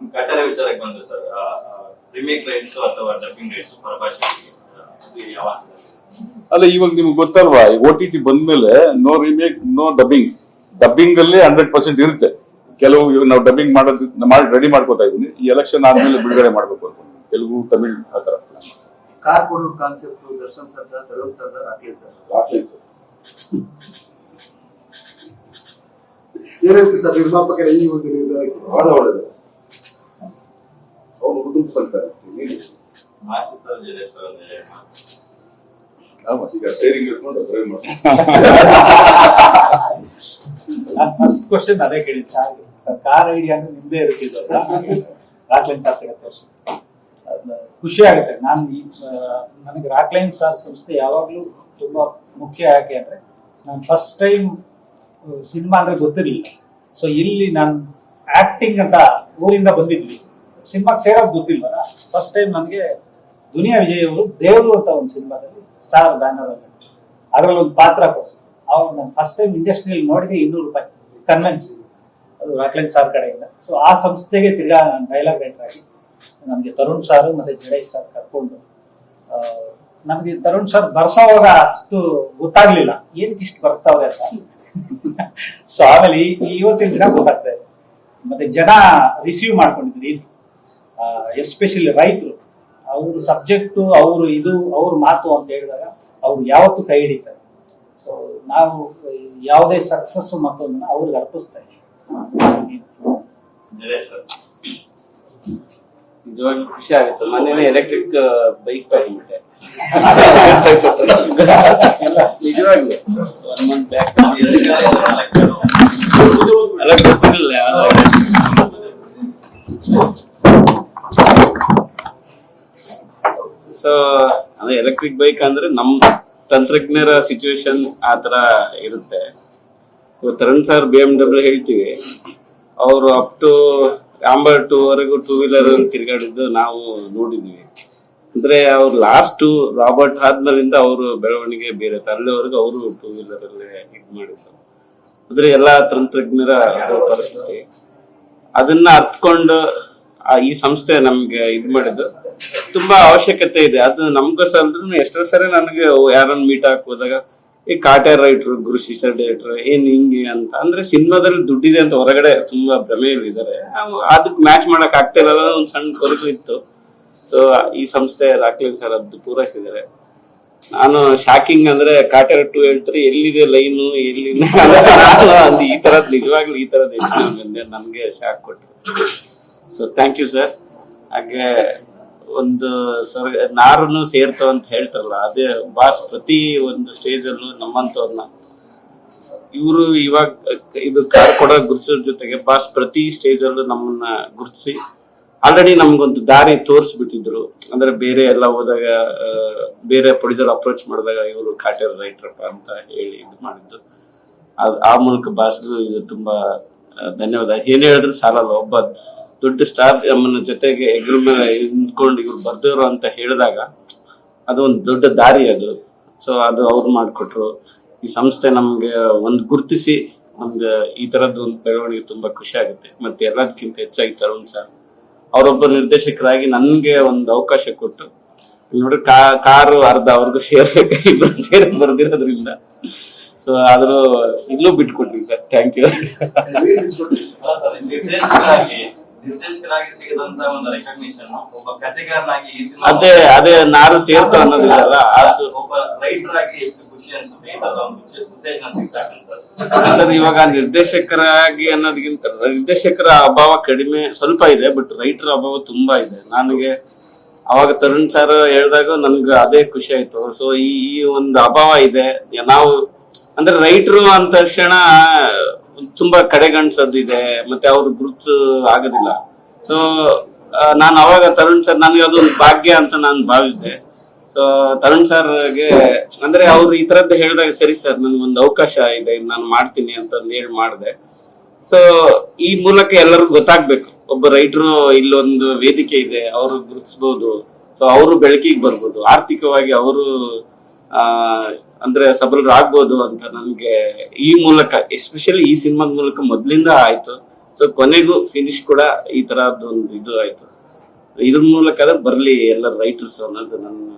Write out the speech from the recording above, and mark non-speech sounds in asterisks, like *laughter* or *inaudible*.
ಕಟ್ಟರೆ ವಿಚಾರಕ್ಕೆ ಬಂದ್ರೆ sir remake rights ಅಥವಾ ಡಬ್ಬಿಂಗ್ ರೈಟ್ಸ್ ಪರಭಾಷೆಗೆ ಯಾವ ಅಲ್ಲ ಇವಾಗ ನಿಮ್ಗೆ ಗೊತ್ತಲ್ವಾ ಓ ಟಿ ಟಿ ಬಂದ್ಮೇಲೆ no remake no dubbing dubbing ಅಲ್ಲಿ ಹಂಡ್ರೆಡ್ ಪರ್ಸೆಂಟ್ ಇರುತ್ತೆ. ಕೆಲವು ಇವಾಗ ನಾವು ಡಬ್ಬಿಂಗ್ ಮಾಡೋದು ಮಾಡಿ ರೆಡಿ ಮಾಡ್ಕೋತಾ ಇದೀನಿ ಈ ಎಲೆಕ್ಷನ್ ಆದ್ಮೇಲೆ ಬಿಡುಗಡೆ ಮಾಡ್ಬೇಕು ಅನ್ಕೊಂಡು ತೆಲುಗು ತಮಿಳ್ ಆ ತರ car concept Darshan Sardar Tarun Sardar Akhil sir. ಏನಂತ ಸರ್. ನಿರ್ಮಾಪಕರ ಈ ಒಂದು ನಿರ್ಧಾರಕ್ಕೆ? ಬಹಳ ಒಳ್ಳೆಯದು ಸರ್ ಸರ್ ನಾನು ಫಸ್ಟ್ ಕ್ವಶನ್ ಅದೇ ಕೇಳಿ ಸರ್ ಸರ್ ಕಾರ್ ಐಡಿಯಾ ಅಂದ್ರೆ ನಿಮ್ದೇ ಇರುತ್ತಿದ್ದಲ್ಲ ಸಾರ್ ತೆಗೆದ ತೋರ್ಸಿ. ಅದ್ನ ಖುಷಿ ಆಗುತ್ತೆ. ನಾನು ಈ ನನಗೆ ರಾಕ್ ಲೈನ್ ಸಾರ್ ಸಂಸ್ಥೆ ಯಾವಾಗ್ಲೂ ತುಂಬಾ ಮುಖ್ಯ ಯಾಕೆ ಅಂದ್ರೆ ನಾನು ಫಸ್ಟ್ ಟೈಮ್ ಸಿನಿಮಾ ಅಂದ್ರೆ ಗೊತ್ತಿರಲಿಲ್ಲ. ಸೊ ಇಲ್ಲಿ ನಾನು ಆಕ್ಟಿಂಗ್ ಅಂತ ಊರಿಂದ ಬಂದಿದ್ವಿ. ಸಿನಿಮಾಗೆ ಸೇರೋದು ಗೊತ್ತಿಲ್ವಲ್ಲ ಫಸ್ಟ್ ಟೈಮ್ ನನಗೆ ದುನಿಯಾ ವಿಜಯ್ ಅವರು ದೇವರು ಅಂತ ಒಂದು ಸಿನಿಮಾದಲ್ಲಿ ಸಾರ್ ಬ್ಯಾನರ್ ಅಲ್ಲಿ ಅದರಲ್ಲಿ ಒಂದು ಪಾತ್ರ ಕೊಡ್ಸು. ಅವ್ರು ನಾನು ಫಸ್ಟ್ ಟೈಮ್ ಇಂಡಸ್ಟ್ರಿಯಲ್ಲಿ ನೋಡಿದೆ ಇನ್ನೂರು ರೂಪಾಯಿ. ಕನ್ವೆನ್ಸ್ ಅದು ರಾಕ್ಲೈನ್ ಸಾರ್ ಕಡೆಯಿಂದ. ಸೊ ಆ ಸಂಸ್ಥೆಗೆ ತಿರ್ಗಾ ನಾನು ಡೈಲಾಗ್ ರೈಟರ್ ಆಗಿ ನನಗೆ ತರುಣ್ ಸಾರ್ ಮತ್ತೆ ಜಡೇಶ್ ಸಾರ್ ಕರ್ಕೊಂಡು ನಮ್ಗೆ ತರುಣ್ ಸರ್ ಬರ್ಸೋವಾಗ ಅಷ್ಟು ಗೊತ್ತಾಗ್ಲಿಲ್ಲ. ಏನಕ್ಕೆ ಇಷ್ಟು ಬರ್ಸ್ತಾವ್ರೆ ಅಂತ. ಸೊ ಆಮೇಲೆ ಇವತ್ತಿನ ದಿನ ಗೊತ್ತಾಗ್ತಾ ಇದೆ. ಮತ್ತೆ ಜನ ರಿಸೀವ್ ಮಾಡ್ಕೊಂಡಿದ್ರು. ಎಸ್ಪೆಷಲಿ ರೈತರು ಅವ್ರ ಸಬ್ಜೆಕ್ಟು ಅವರು ಇದು ಅವ್ರ ಮಾತು ಅಂತ ಹೇಳಿದಾಗ ಅವ್ರು ಯಾವತ್ತು ಕೈ ಹಿಡಿತಾರೆ. ಸೊ ನಾವು ಯಾವುದೇ ಸಕ್ಸಸ್ ಮತ್ತೊಂದನ್ನ ಅವ್ರಿಗೆ ಅರ್ಪಿಸ್ತಾ ಇದ್ದೀವಿ. ಜಡೇಶ್ ಖುಷಿ ಆಗುತ್ತೆ. ಮನೇಲಿ ಎಲೆಕ್ಟ್ರಿಕ್ ಬೈಕ್ ತಗೊಂಡ್ಬಿಟ್ಟೆ ನಿಜವಾಗಿ ಒನ್ ಮಂತ್ ಬ್ಯಾಕ್ ಅಲ್ಲ ಗೊತ್ತಿರಲಿಲ್ಲ ಸೊ ಅದೇ ಎಲೆಕ್ಟ್ರಿಕ್ ಬೈಕ್ ಅಂದ್ರೆ ನಮ್ ತಂತ್ರಜ್ಞರ ಸಿಚುವೇಶನ್ ಆ ತರ ಇರುತ್ತೆ. Tarun sir B M W ಹೇಳ್ತೀವಿ. ಅವರು ಅಪ್ ಟು ಆಂಬರ್ ಟೂ ವರೆಗೂ ಟೂ ವೀಲರ್ ತಿರ್ಗಾಡಿದ್ದು ನಾವು ನೋಡಿದ್ವಿ. ಅಂದ್ರೆ ಅವ್ರು ಲಾಸ್ಟ್ ರಾಬರ್ಟ್ ಆದ್ಮೇಲಿಂದ ಅವರು ಬೆಳವಣಿಗೆ ಬೇರೆ. ಅಲ್ಲಿವರೆಗೂ ಅವರು ಟೂ ವೀಲರ್ ಅಲ್ಲಿ ಇದ್ ಮಾಡಿದ್ರು. ಅಂದ್ರೆ ಎಲ್ಲಾ ತಂತ್ರಜ್ಞರ ಪರಿಸ್ಥಿತಿ. ಅದನ್ನ ಅರ್ಥಕೊಂಡು ಈ ಸಂಸ್ಥೆ ನಮ್ಗೆ ಇದ್ ಮಾಡಿದ್ದು. ತುಂಬಾ ಅವಶ್ಯಕತೆ ಇದೆ. ಅದು ನಮ್ಗೋಸ್ಕರ ಅಂದ್ರೂ ಎಷ್ಟೋ ಸರಿ ನನಗೆ ಯಾರನ್ನ ಮೀಟ್ ಹಾಕ್ ಹೋದಾಗ ಈ ಕಾಟೆ ರೈಟ್ರು, ಗುರು ಶಿಶರ್ ಡೈರೆಕ್ಟರ್ ಏನ್ ಹಿಂಗೆ ಅಂತ. ಅಂದ್ರೆ ಸಿನಿಮಾದಲ್ಲಿ ದುಡ್ಡಿದೆ ಅಂತ ಹೊರಗಡೆ ತುಂಬಾ ಭ್ರಮೆಯಲ್ಲಿದ್ದಾರೆ ಅದಕ್ಕೆ ಮ್ಯಾಚ್ ಮಾಡಕ್ ಆಗ್ತಾ ಇಲ್ಲ ಒಂದ್ ಸಣ್ಣ ಕೊರಗು ಇತ್ತು. ಸೊ ಈ ಸಂಸ್ಥೆ ರಾಕ್ಲಿನ್ ಸರ್ ಅದು ಪೂರೈಸಿದ್ದಾರೆ. ನಾನು ಶಾಕಿಂಗ್ ಅಂದ್ರೆ ಕಾಟೇರ್ ಟು ಹೇಳ್ತಾರೆ, ಎಲ್ಲಿದೆ ಲೈನು ಎಲ್ಲಿ *laughs* ಈ ತರದ್ ನಿಜವಾಗ್ಲೂ ಈ ತರದ್ ನಮ್ಗೆ ಶಾಕ್ ಕೊಟ್ರು. ಸೊ ಥ್ಯಾಂಕ್ ಯು ಸರ್ ಹಾಗೆ ಒಂದು ಸರ್ ನಾರನ್ನು ಸೇರ್ತಾವ ಅಂತ ಹೇಳ್ತಾರಲ್ಲ, ಅದೇ ಬಾಸ್ ಪ್ರತಿ ಒಂದು ಸ್ಟೇಜ್ ಅಲ್ಲೂ ನಮ್ಮಂತವ್ರನ್ನ ಇವರು ಇವಾಗ, ಇದು ಕಾರ್ ಕೊಡ ಗುರುತಿಸೋ ಜೊತೆಗೆ ಬಾಸ್ ಪ್ರತಿ ಸ್ಟೇಜ್ ಅಲ್ಲೂ ನಮ್ಮನ್ನ ಗುರ್ತಿಸಿ, ಆಲ್ರೆಡಿ ನಮ್ಗೊಂದು ದಾರಿ ತೋರಿಸ್ಬಿಟ್ಟಿದ್ರು. ಅಂದ್ರೆ ಬೇರೆ ಎಲ್ಲ ಹೋದಾಗ ಬೇರೆ ಪ್ರೊಡ್ಯೂಸರ್ ಅಪ್ರೋಚ್ ಮಾಡಿದಾಗ ಇವರು ಕಾಟೇರ್ ರೈಟ್ರಪ್ಪ ಅಂತ ಹೇಳಿ ಇದು ಮಾಡಿದ್ದು. ಆ ಮೂಲಕ ಬಾಸ್ಗೂ ಇದು ತುಂಬಾ ಧನ್ಯವಾದ. ಏನ್ ಹೇಳಿದ್ರು ಸಾಲಲ್ಲ, ಒಬ್ಬ ದೊಡ್ಡ ಸ್ಟಾರ್ ನಮ್ಮನ್ನ ಜೊತೆಗೆ ಎಗ್ರ ಮೇಲೆ ನಿಂತ್ಕೊಂಡು ಇವ್ರು ಬರ್ದವ್ರು ಅಂತ ಹೇಳಿದಾಗ ಅದು ಒಂದು ದೊಡ್ಡ ದಾರಿ ಅದು. ಸೊ ಅದು ಅವ್ರು ಮಾಡಿಕೊಟ್ರು. ಈ ಸಂಸ್ಥೆ ನಮ್ಗೆ ಒಂದು ಗುರುತಿಸಿ ನಮ್ಗೆ ಈ ತರದ್ದು ಒಂದು ಬೆಳವಣಿಗೆ ತುಂಬಾ ಖುಷಿ ಆಗುತ್ತೆ. ಮತ್ತೆ ಎಲ್ಲದಕ್ಕಿಂತ ಹೆಚ್ಚಾಗಿ ತರುಣ್ ಸರ್ ಅವರೊಬ್ಬ ನಿರ್ದೇಶಕರಾಗಿ ನನ್ಗೆ ಒಂದು ಅವಕಾಶ ಕೊಟ್ಟು ನೋಡ್ರಿ ಕಾ ಕಾರು ಅರ್ಧ ಅವ್ರಿಗೂ ಶೇರ್ ಇಬ್ಬರು ಸೇರಿ ಬರ್ದಿರೋದ್ರಿಂದ. ಸೊ ಆದ್ರೂ ಇಲ್ಲೂ ಬಿಟ್ಕೊಟ್ರಿ ಸರ್ ಥ್ಯಾಂಕ್ ಯು ನಿರ್ದೇಶಕರಾಗಿ ನಿರ್ದೇಶಕರಾಗಿ ಸಿಗದಂತ ಒಂದು ರೆಕಗ್ನಿಷನ್ ಒಬ್ಬ ಕಥೆಗಾರನಾಗಿ ಅದೇ ಅದೇ ನಾರು ಸೇರ್ತಾ ಅನ್ನೋದಿಲ್ಲ ಒಬ್ಬ ರೈಟರ್ ಆಗಿ ಎಷ್ಟು ಖುಷಿ ಅನ್ಸುತ್ತೆ ಉತ್ತೇಜನ ಸಿಗ್ತಕ್ಕಂಥದ್ದು ಇವಾಗ ನಿರ್ದೇಶಕರಾಗಿ ಅನ್ನೋದಕ್ಕಿಂತ ನಿರ್ದೇಶಕರ ಅಭಾವ ಕಡಿಮೆ ಸ್ವಲ್ಪ ಇದೆ ಬಟ್ ರೈಟರ್ ಅಭಾವ ತುಂಬಾ ಇದೆ. ನನಗೆ ಅವಾಗ ತರುಣ್ ಸರ್ ಹೇಳಿದಾಗ ನನ್ಗೆ ಅದೇ ಖುಷಿ ಆಯ್ತು. ಸೊ ಈ ಈ ಒಂದು ಅಭಾವ ಇದೆ. ನಾವು ಅಂದ್ರೆ ರೈಟ್ರು ಅಂತ ತಕ್ಷಣ ತುಂಬಾ ಕಡೆಗಣಿಸೋದು ಇದೆ, ಮತ್ತೆ ಅವ್ರ ಗುರುತು ಆಗೋದಿಲ್ಲ. ಸೊ ನಾನು ಅವಾಗ ತರುಣ್ ಸರ್ ನನಗೆ ಅದೊಂದು ಭಾಗ್ಯ ಅಂತ ನಾನು ಭಾವಿಸಿದೆ. ಸೊ ತರುಣ್ ಸರ್ಗೆ, ಅಂದ್ರೆ ಅವ್ರು ಈ ತರದ್ದು ಹೇಳಿದಾಗ ಸರಿ ಸರ್ ನನ್ಗೊಂದು ಅವಕಾಶ ಇದೆ, ನಾನು ಮಾಡ್ತೀನಿ ಅಂತ ಹೇಳಿ ಮಾಡಿದೆ. ಸೊ ಈ ಮೂಲಕ ಎಲ್ಲರಿಗೂ ಗೊತ್ತಾಗ್ಬೇಕು. ಒಬ್ಬ ರೈತರು ಇಲ್ಲೊಂದು ವೇದಿಕೆ ಇದೆ, ಅವರು ಗುರುತಿಸಬಹುದು ಸೊ ಅವರು ಬೆಳಕಿಗೆ ಬರ್ಬೋದು. ಆರ್ಥಿಕವಾಗಿ ಅವರು ಅಂದ್ರೆ ಸಬಲರು ಆಗ್ಬೋದು ಅಂತ ನನ್ಗೆ ಈ ಮೂಲಕ ಎಸ್ಪೆಷಲಿ ಈ ಸಿನಿಮಾದ ಮೂಲಕ ಮೊದ್ಲಿಂದ ಆಯ್ತು. ಸೊ ಕೊನೆಗೂ ಫಿನಿಶ್ ಕೂಡ ಈ ತರದ್ದು ಒಂದು ಇದು ಆಯ್ತು. ಇದ್ರ ಮೂಲಕ ಬರ್ಲಿ ಎಲ್ಲ ರೈಟರ್ಸ್ ಅನ್ನೋದು ನನ್ನ